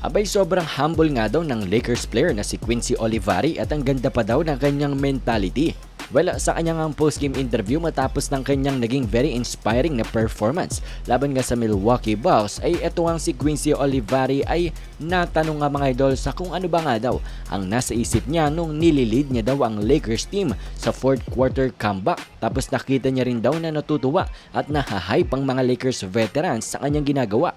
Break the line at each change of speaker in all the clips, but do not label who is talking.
Abay sobrang humble nga daw ng Lakers player na si Quincy Olivari at ang ganda pa daw ng kanyang mentality. Well, sa kanyang ang post-game interview matapos ng kanyang naging very inspiring na performance laban nga sa Milwaukee Bucks ay eto ang si Quincy Olivari ay natanong nga mga idol sa kung ano ba nga daw ang nasa isip niya nung nililid niya daw ang Lakers team sa fourth quarter comeback. Tapos nakita niya rin daw na natutuwa at nahahype ang mga Lakers veterans sa kanyang ginagawa.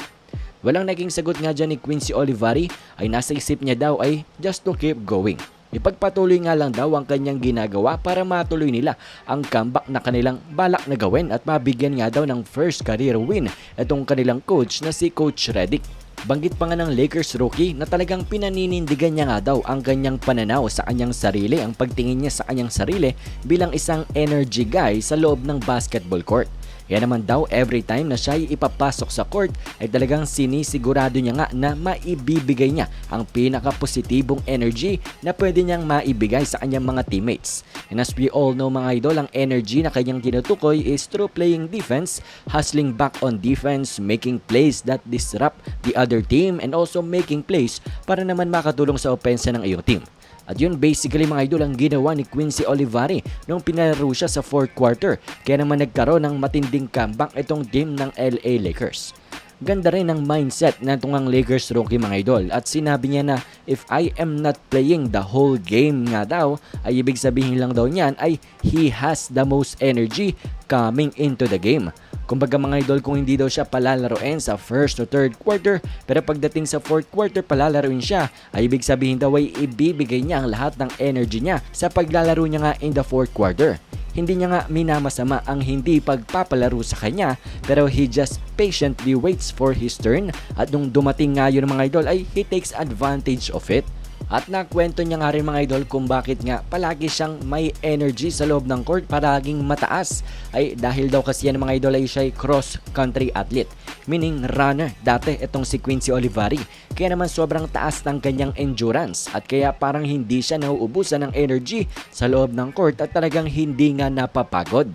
Walang naging sagot nga dyan ni Quincy Olivari ay nasa isip niya daw ay just to keep going. Ipagpatuloy nga lang daw ang kanyang ginagawa para matuloy nila ang comeback na kanilang balak na gawin at mabigyan nga daw ng first career win itong kanilang coach na si Coach Redick. Banggit pa nga ng Lakers rookie na talagang pinaninindigan niya nga daw ang kanyang pananaw sa kanyang sarili, ang pagtingin niya sa kanyang sarili bilang isang energy guy sa loob ng basketball court. Kaya naman daw every time na siya ay ipapasok sa court ay talagang sinisigurado niya nga na maibibigay niya ang pinaka-positibong energy na pwede niyang maibigay sa kanyang mga teammates. And as we all know mga idol, ang energy na kanyang tinutukoy is through playing defense, hustling back on defense, making plays that disrupt the other team, and also making plays para naman makatulong sa opensa ng iyong team. At yun basically mga idol ang ginawa ni Quincy Olivari nung pinalaro siya sa fourth quarter kaya naman nagkaroon ng matinding comeback itong team ng LA Lakers. Ganda rin ang mindset ng tungang Lakers rookie mga idol at sinabi niya na if I am not playing the whole game nga daw ay ibig sabihin lang daw niyan ay he has the most energy coming into the game. Kumbaga mga idol kung hindi daw siya palalaroin sa first or third quarter pero pagdating sa fourth quarter palalaroin siya ay ibig sabihin daw ay ibibigay niya ang lahat ng energy niya sa paglalaro niya nga in the fourth quarter. Hindi niya nga minamasama ang hindi pagpapalaro sa kanya pero he just patiently waits for his turn at nung dumating nga yun mga idol ay he takes advantage of it. At nakwento niya nga rin mga idol kung bakit nga palagi siyang may energy sa loob ng court, palaging mataas. Ay dahil daw kasi yan mga idol ay siya ay cross-country athlete. Meaning runner dati itong si Quincy Olivari. Kaya naman sobrang taas ng kanyang endurance at kaya parang hindi siya nauubusan ng energy sa loob ng court at talagang hindi nga napapagod.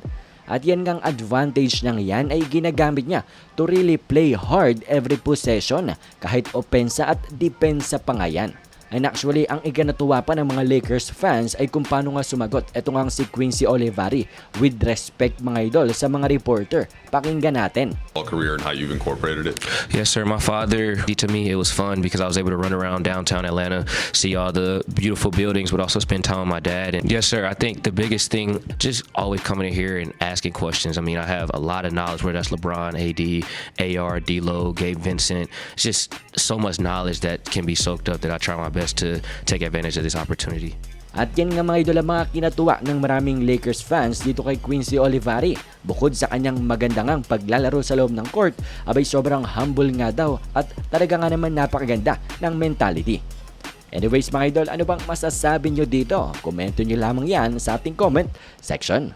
At yan ngang advantage niyang yan ay ginagamit niya to really play hard every possession kahit opensa at depensa pa nga yan. And actually, ang iganatuwa pa ng mga Lakers fans ay kung paano nga sumagot ito nga si Quincy Olivari with respect mga idol sa mga reporter. Pakinggan natin.
Career and how you've incorporated it.
Yes, sir. My father, to me, it was fun because I was able to run around downtown Atlanta, see all the beautiful buildings, but also spend time with my dad. And yes, sir, I think the biggest thing, just always coming in here and asking questions. I mean, I have a lot of knowledge, whether that's LeBron, AD, AR, D'Lo, Gabe Vincent. It's just so much knowledge that can be soaked up that I try my best to take advantage of this opportunity.
At yan nga mga idol ang mga kinatuwa ng maraming Lakers fans dito kay Quincy Olivari. Bukod sa kanyang maganda ngang paglalaro sa loob ng court, abay sobrang humble nga daw at talaga nga naman napakaganda ng mentality. Anyways mga idol, ano bang masasabi nyo dito? Komento nyo lamang yan sa ating comment section.